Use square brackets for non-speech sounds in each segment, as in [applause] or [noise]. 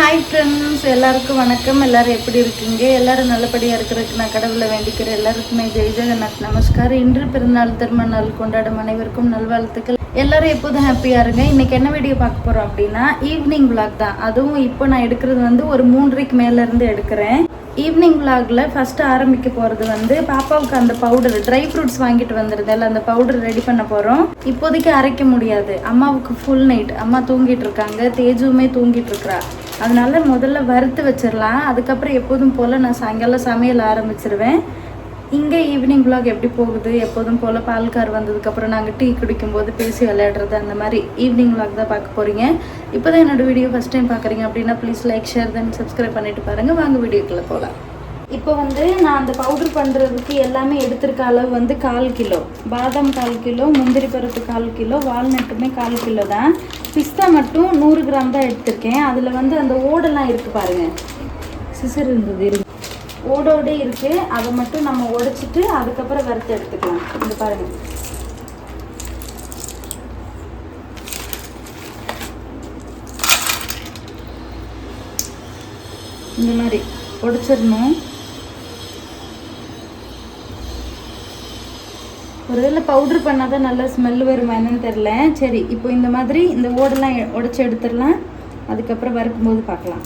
Hi friends எல்லாருக்கும் வணக்கம். எல்லாரும் எப்படி இருக்கீங்க? எல்லாரும் நல்லபடியாக இருக்கிறதுக்கு நான் கடவுளை வேண்டிக்கிறேன். எல்லாருக்குமே ஜெய் ஜெகநாத் நமஸ்கார் இன்று பிறந்தநாள் திருமண நாள் கொண்டாடும் அனைவருக்கும் நல்வாழ்த்துக்கள். எல்லாரும் எப்போதும் ஹாப்பியாக இருங்க. இன்றைக்கி என்ன வீடியோ பார்க்க போகிறோம் அப்படின்னா ஈவினிங் விளாக் தான். அதுவும் இப்போ நான் எடுக்கிறது வந்து ஒரு மூன்றரைக்கு மேலேருந்து எடுக்கிறேன். ஈவினிங் விளாகில் ஃபஸ்ட்டு ஆரம்பிக்க போகிறது வந்து பாப்பாவுக்கு அந்த பவுடர் ட்ரை ஃப்ரூட்ஸ் வாங்கிட்டு வந்திருந்தேன்ல அந்த பவுடர் ரெடி பண்ண போகிறோம் இப்போதைக்கு அரைக்க முடியாது. அம்மாவுக்கு ஃபுல் நைட் அம்மா தூங்கிட்டு இருக்காங்க. தேஜுவுமே தூங்கிட்டு இருக்கிறா. அதனால முதல்ல வறுத்து வச்சிடலாம் அதுக்கப்புறம் எப்போதும் போல் நான் சாயங்காலம் சமையல் ஆரம்பிச்சிருவேன். இங்கே ஈவினிங் vlog எப்படி போகுது? எப்போதும் போல் பால்கார் வந்ததுக்கப்புறம் நாங்கள் டீ குடிக்கும்போது பேசி விளையாடுறது அந்த மாதிரி ஈவினிங் vlog தான் பார்க்க போகிறீங்க இப்போ தான் என்னோட வீடியோ ஃபஸ்ட் டைம் பார்க்குறீங்க அப்படின்னா please like share then subscribe பண்ணிட்டு பாருங்கள் வாங்க வீடியோக்குள்ளே போகலாம் இப்போ வந்து நான் அந்த பவுடர் பண்ணுறதுக்கு எல்லாமே எடுத்திருக்க அளவு வந்து கால் கிலோ. பாதாம் கால் கிலோ முந்திரி பருப்பு கால் கிலோ வால்நட்டுமே கால் கிலோ தான். பிஸ்தா மட்டும் நூறு கிராம் தான் எடுத்திருக்கேன். அதில் வந்து அந்த ஓடெல்லாம் இருக்குது பாருங்கள் சிசர் இருந்தது இருக்கு. ஓடோடே இருக்குது அதை மட்டும் நம்ம உடைச்சிட்டு அதுக்கப்புறம் வறுத்து எடுத்துக்கலாம். இந்த பாருங்கள் இந்த மாதிரி உடைச்சிடணும். ஒருவேளை பவுடர் பண்ணால் தான் நல்லா ஸ்மெல் வருமா என்னன்னு தெரில சரி இப்போ இந்த மாதிரி இந்த ஓடெல்லாம் உடைச்சி எடுத்துடலாம். அதுக்கப்புறம் வறுக்கும்போது பார்க்கலாம்.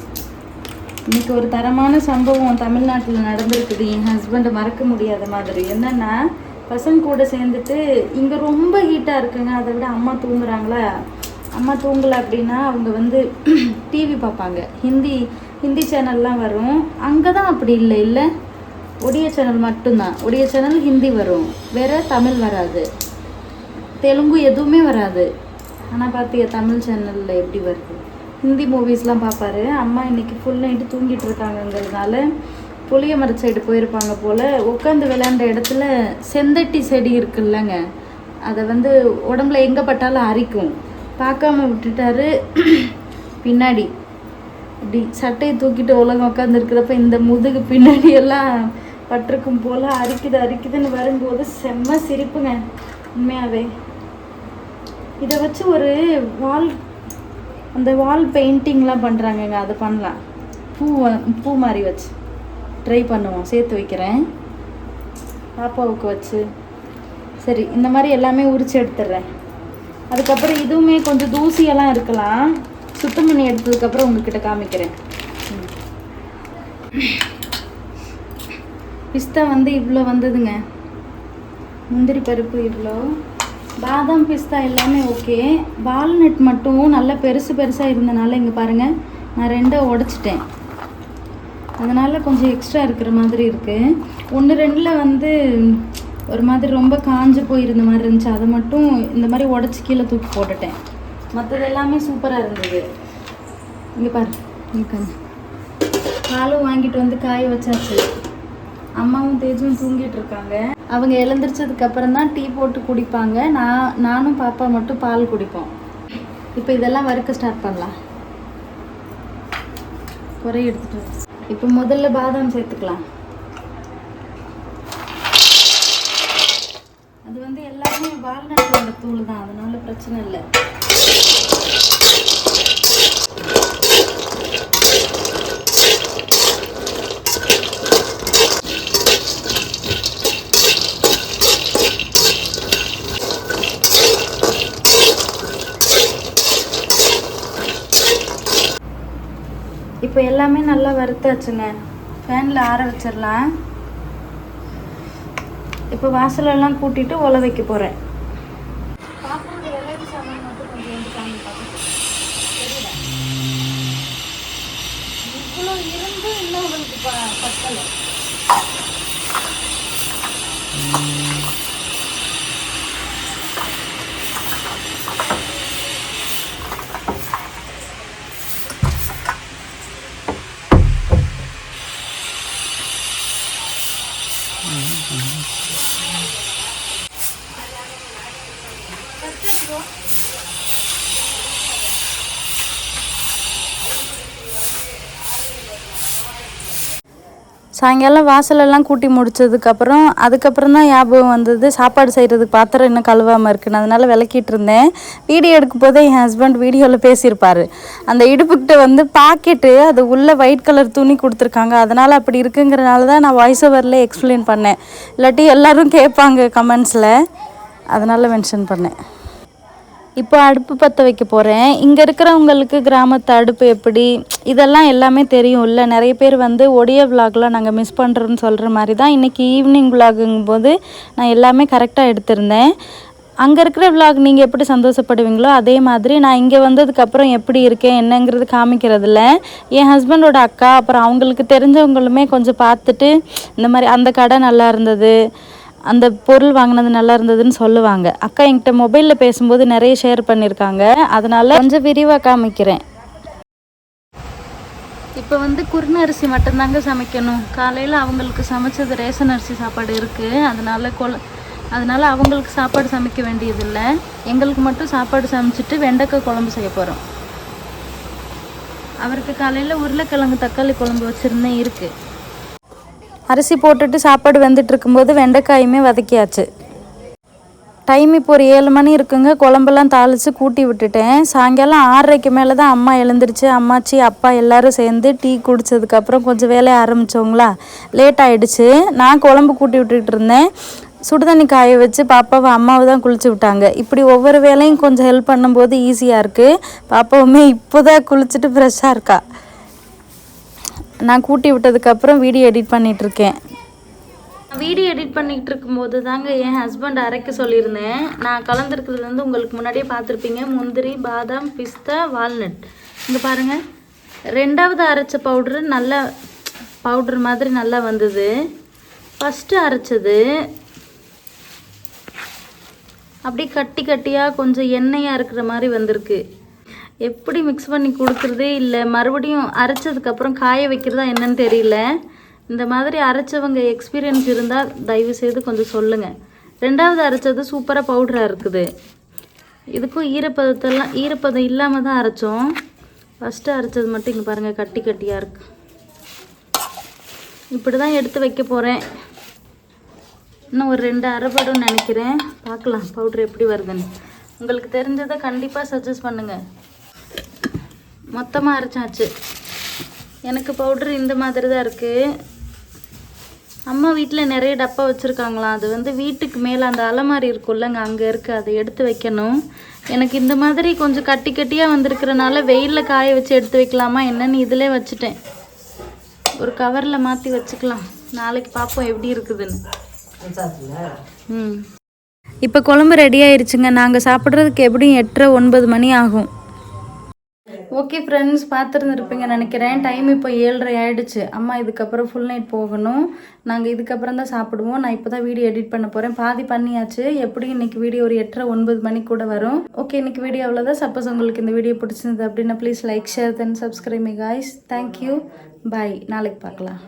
இன்னைக்கு ஒரு தரமான சம்பவம் தமிழ்நாட்டில் நடந்திருக்குது. என் ஹஸ்பண்டை மறக்க முடியாத மாதிரி. என்னென்னா பசங்க கூட சேர்ந்துட்டு இங்கே ரொம்ப ஹீட்டாக இருக்குங்க. அதை விட அம்மா தூங்குறாங்களா? அம்மா தூங்கலை அப்படின்னா அவங்க வந்து [clears throat] டிவி பார்ப்பாங்க. ஹிந்தி ஹிந்தி சேனல்லாம் வரும். அங்கே தான் அப்படி இல்லை இல்லை? ஒடிய சேனல் மட்டும்தான். ஒடிய சேனல் ஹிந்தி வரும். வேறு தமிழ் வராது. தெலுங்கு எதுவுமே வராது. ஆனால் பார்த்தியா தமிழ் சேனலில் எப்படி வருது? ஹிந்தி மூவிஸ்லாம் பார்ப்பாரு அம்மா இன்றைக்கி ஃபுல் நைட்டு தூங்கிட்டு இருக்காங்கங்கிறதுனால புளிய மர சைடு போயிருப்பாங்க போல். உட்காந்து விளையாண்ட இடத்துல செந்தட்டி செடி இருக்குல்லங்க. அதை வந்து உடம்புல எங்கே பட்டாலும் அரிக்கும். பார்க்காம விட்டுட்டாரு. பின்னாடி. இப்படி சட்டையை தூக்கிட்டு உலகம் உட்காந்துருக்கிறப்ப இந்த முதுகு பின்னாடி எல்லாம் பட்டிருக்கும் போல் அரிக்குது அரிக்குதுன்னு வரும்போது செம்ம சிரிப்புங்க. உண்மையாகவே இதை வச்சு ஒரு வால் அந்த வால் பெயிண்டிங்லாம் பண்ணுறாங்கங்க அதை பண்ணலாம். பூ பூ மாதிரி வச்சு. ட்ரை பண்ணுவோம் சேர்த்து வைக்கிறேன். பாப்பாவுக்கு வச்சு. சரி இந்த மாதிரி எல்லாமே உரிச்சு எடுத்துடுறேன். அதுக்கப்புறம் இதுவுமே கொஞ்சம் தூசியெல்லாம் இருக்கலாம். சுத்தம் பண்ணி எடுத்ததுக்கப்புறம் உங்ககிட்ட காமிக்கிறேன். ம். பிஸ்தா வந்து இவ்வளோ வந்ததுங்க. முந்திரி பருப்பு இவ்வளோ பாதாம் பிஸ்தா எல்லாமே ஓகே. வால்நட் மட்டும் நல்லா பெருசு பெருசாக இருந்தனால இங்கே பாருங்கள் நான் ரெண்டை உடைச்சிட்டேன். அதனால் கொஞ்சம் எக்ஸ்ட்ரா இருக்கிற மாதிரி இருக்குது ஒன்று ரெண்டில் வந்து ஒரு மாதிரி ரொம்ப காஞ்சு போயிருந்த மாதிரி இருந்துச்சு. அதை மட்டும் இந்த மாதிரி உடச்சி கீழே தூக்கி போட்டுட்டேன். மற்றது எல்லாமே சூப்பராக இருந்தது. இங்கே பாரு இங்கே பாலும் வாங்கிட்டு வந்து காய வச்சாச்சு. அம்மாவும் தேஜும் தூங்கிட்டு இருக்காங்க. அவங்க எழுந்திரிச்சதுக்கு அப்புறம் தான் டீ போட்டு குடிப்பாங்க. நான் நானும் பாப்பா மட்டும் பால் குடிப்போம். இப்போ இதெல்லாம் வறுக்க ஸ்டார்ட் பண்ணலாம். குறை எடுத்துட்டு இப்போ முதல்ல பாதாம் சேர்த்துக்கலாம். அது வந்து எல்லாமே வால்நட்டோட தூள் தான் அதனால பிரச்சனை இல்லை. இப்போ எல்லாமே நல்லா வறுத்தாச்சுங்க. ஃபேனில் ஆற வச்சிடலாம் இப்போ வாசலெல்லாம் கூட்டிட்டு உல வைக்க போகிறேன் இவ்வளோ இருந்து இன்னும் உங்களுக்கு பத்தலை. வச்சுக்குவோம் சாயங்காலம் வாசலெல்லாம் கூட்டி முடித்ததுக்கப்புறம் அதுக்கப்புறம் தான் ஞாபகம் வந்தது. சாப்பாடு செய்கிறதுக்கு பாத்திரம் இன்னும் கழுவாமல் இருக்குன்னு. அதனால் விளக்கிட்டு இருந்தேன். வீடியோ எடுக்கும் போதே என் ஹஸ்பண்ட் வீடியோவில் பேசியிருப்பார். அந்த இடுப்புக்கிட்ட வந்து பாக்கெட்டு அது உள்ளே ஒயிட் கலர் துணி கொடுத்துருக்காங்க. அதனால் அப்படி இருக்குங்கிறனால தான் நான் வாய்ஸ் ஓவரில் எக்ஸ்பிளைன் பண்ணேன். இல்லாட்டி எல்லோரும் கேட்பாங்க கமெண்ட்ஸில் அதனால் மென்ஷன் பண்ணேன். இப்போ அடுப்பு பற்ற வைக்க போகிறேன் இங்கே இருக்கிறவங்களுக்கு கிராமத்து அடுப்பு எப்படி? இதெல்லாம் எல்லாமே தெரியும் இல்லை நிறைய பேர் வந்து ஒடிய விலாக்லாம் நாங்கள் மிஸ் பண்ணுறோன்னு சொல்கிற மாதிரி தான் இன்றைக்கி ஈவினிங் விலாகுங்கும் போது நான் எல்லாமே கரெக்டாக எடுத்திருந்தேன். அங்கே இருக்கிற விலாக் நீங்கள் எப்படி சந்தோஷப்படுவீங்களோ அதே மாதிரி நான் இங்கே வந்ததுக்கப்புறம் எப்படி இருக்கேன் என்னங்கிறது காமிக்கிறதில்ல. என் ஹஸ்பண்டோட அக்கா அப்புறம் அவங்களுக்கு தெரிஞ்சவங்களுமே கொஞ்சம் பார்த்துட்டு இந்த மாதிரி அந்த கடை நல்லா இருந்தது. அந்த பொருள் வாங்கினது நல்லா இருந்ததுன்னு சொல்லுவாங்க. அக்கா என்கிட்ட மொபைலில் பேசும்போது நிறைய ஷேர் பண்ணியிருக்காங்க அதனால் கொஞ்சம் விரிவாக காமிக்கிறேன். இப்போ வந்து குருண அரிசி மட்டும்தாங்க சமைக்கணும். காலையில் அவங்களுக்கு சமைச்சது ரேஷன் அரிசி சாப்பாடு இருக்குது அதனால் கொல அதனால் அவங்களுக்கு சாப்பாடு சமைக்க வேண்டியதில்லை. எங்களுக்கு மட்டும் சாப்பாடு சமைச்சிட்டு வெண்டைக்காய் குழம்பு செய்ய போகிறோம் அவருக்கு காலையில் உருளைக்கிழங்கு தக்காளி குழம்பு வச்சுருந்தேன் இருக்குது அரிசி போட்டுட்டு சாப்பாடு வெந்துட்டு இருக்கும்போது வெண்டைக்காயுமே வதக்கியாச்சு. டைம் இப்போ ஒரு ஏழு மணி இருக்குங்க. குழம்பெல்லாம் தாளித்து கூட்டி விட்டுட்டேன். சாயங்காலம் ஆறரைக்கு மேலே தான் அம்மா எழுந்திரிச்சு. அம்மாச்சி அப்பா எல்லாரும் சேர்ந்து டீ குடித்ததுக்கப்புறம் கொஞ்சம் வேலையை ஆரம்பித்தோங்களா லேட் ஆகிடுச்சு நான் குழம்பு கூட்டி விட்டுட்டு இருந்தேன். சுடுதண்ணி காய வச்சு பாப்பாவை அம்மாவை தான் குளிச்சு விட்டாங்க. இப்படி ஒவ்வொரு வேலையும் கொஞ்சம் ஹெல்ப் பண்ணும்போது ஈஸியாக இருக்குது பாப்பாவுமே இப்போ தான் குளிச்சுட்டு ஃப்ரெஷ்ஷாக இருக்கா? நான் கூட்டி விட்டதுக்கப்புறம் வீடியோ எடிட் பண்ணிகிட்ருக்கேன் இருக்கேன் வீடியோ எடிட் பண்ணிக்கிட்டு இருக்கும்போது தாங்க என் ஹஸ்பண்ட் அரைக்க சொல்லியிருந்தேன். நான் கலந்துருக்கிறது வந்து உங்களுக்கு முன்னாடியே பார்த்துருப்பீங்க. முந்திரி பாதாம் பிஸ்தா வால்நட் இங்கே பாருங்கள் ரெண்டாவது அரைச்ச பவுட்ரு நல்லா பவுட்ரு மாதிரி நல்லா வந்தது. ஃபஸ்ட்டு அரைச்சது. அப்படியே கட்டி கட்டியாக கொஞ்சம் எண்ணெயாக இருக்கிற மாதிரி வந்திருக்கு. எப்படி மிக்ஸ் பண்ணி கொடுக்குறதே இல்லை மறுபடியும் அரைச்சதுக்கப்புறம் காய வைக்கிறதா என்னன்னு தெரியல. இந்த மாதிரி அரைச்சவங்க எக்ஸ்பீரியன்ஸ் இருந்தால் தயவு செய்து கொஞ்சம் சொல்லுங்கள் ரெண்டாவது அரைச்சது சூப்பராக பவுடராக இருக்குது. இதுக்கும் ஈரப்பதத்தெல்லாம் ஈரப்பதம் இல்லாமல் தான் அரைச்சோம். ஃபஸ்ட்டு அரைச்சது மட்டும் இங்கே பாருங்கள் கட்டி கட்டியாக இருக்கு. இப்படி தான் எடுத்து வைக்க போகிறேன் இன்னும் ஒரு ரெண்டு அரைப்படும் நினைக்கிறேன். பார்க்கலாம் பவுட்ரு எப்படி வருதுன்னு. உங்களுக்கு தெரிஞ்சதை கண்டிப்பாக சஜஸ்ட் பண்ணுங்கள் மொத்தமாக அரைச்சாச்சு. எனக்கு பவுட்ரு இந்த மாதிரி தான் இருக்குது அம்மா வீட்டில் நிறைய டப்பா வச்சுருக்காங்களாம் அது வந்து வீட்டுக்கு மேலே அந்த அலமாரி இருக்குல்லங்க அங்கே இருக்குது அதை எடுத்து வைக்கணும். எனக்கு இந்த மாதிரி கொஞ்சம் கட்டி கட்டியாக வந்திருக்கிறனால வெயிலில் காய வச்சு எடுத்து வைக்கலாமா என்னன்னு இதிலே வச்சுட்டேன். ஒரு கவரில் மாற்றி வச்சுக்கலாம். நாளைக்கு பார்ப்போம் எப்படி இருக்குதுன்னு. ம். இப்போ குழம்பு ரெடி ஆயிடுச்சுங்க நாங்கள் சாப்பிட்றதுக்கு எப்படியும் எட்டரை ஒன்பது மணி ஆகும். ஓகே ஃப்ரெண்ட்ஸ் பார்த்துருந்துருப்பீங்க நினைக்கிறேன். டைம் இப்போ ஏழரை ஆயிடுச்சு. அம்மா இதுக்கப்புறம் ஃபுல் நைட் போகணும். நாங்கள் இதுக்கப்புறம் தான் சாப்பிடுவோம். நான் இப்போ தான் வீடியோ எடிட் பண்ண போகிறேன் பாதி பண்ணியாச்சு. எப்படி இன்னைக்கு வீடியோ ஒரு எட்டரை ஒன்பது மணி கூட வரும். ஓகே இன்னைக்கு வீடியோ அவ்வளோதான் சப்போஸ் உங்களுக்கு இந்த வீடியோ பிடிச்சிருந்தது அப்படின்னா please like share then subscribe me guys thank you bye நாளைக்கு பார்க்கலாம்.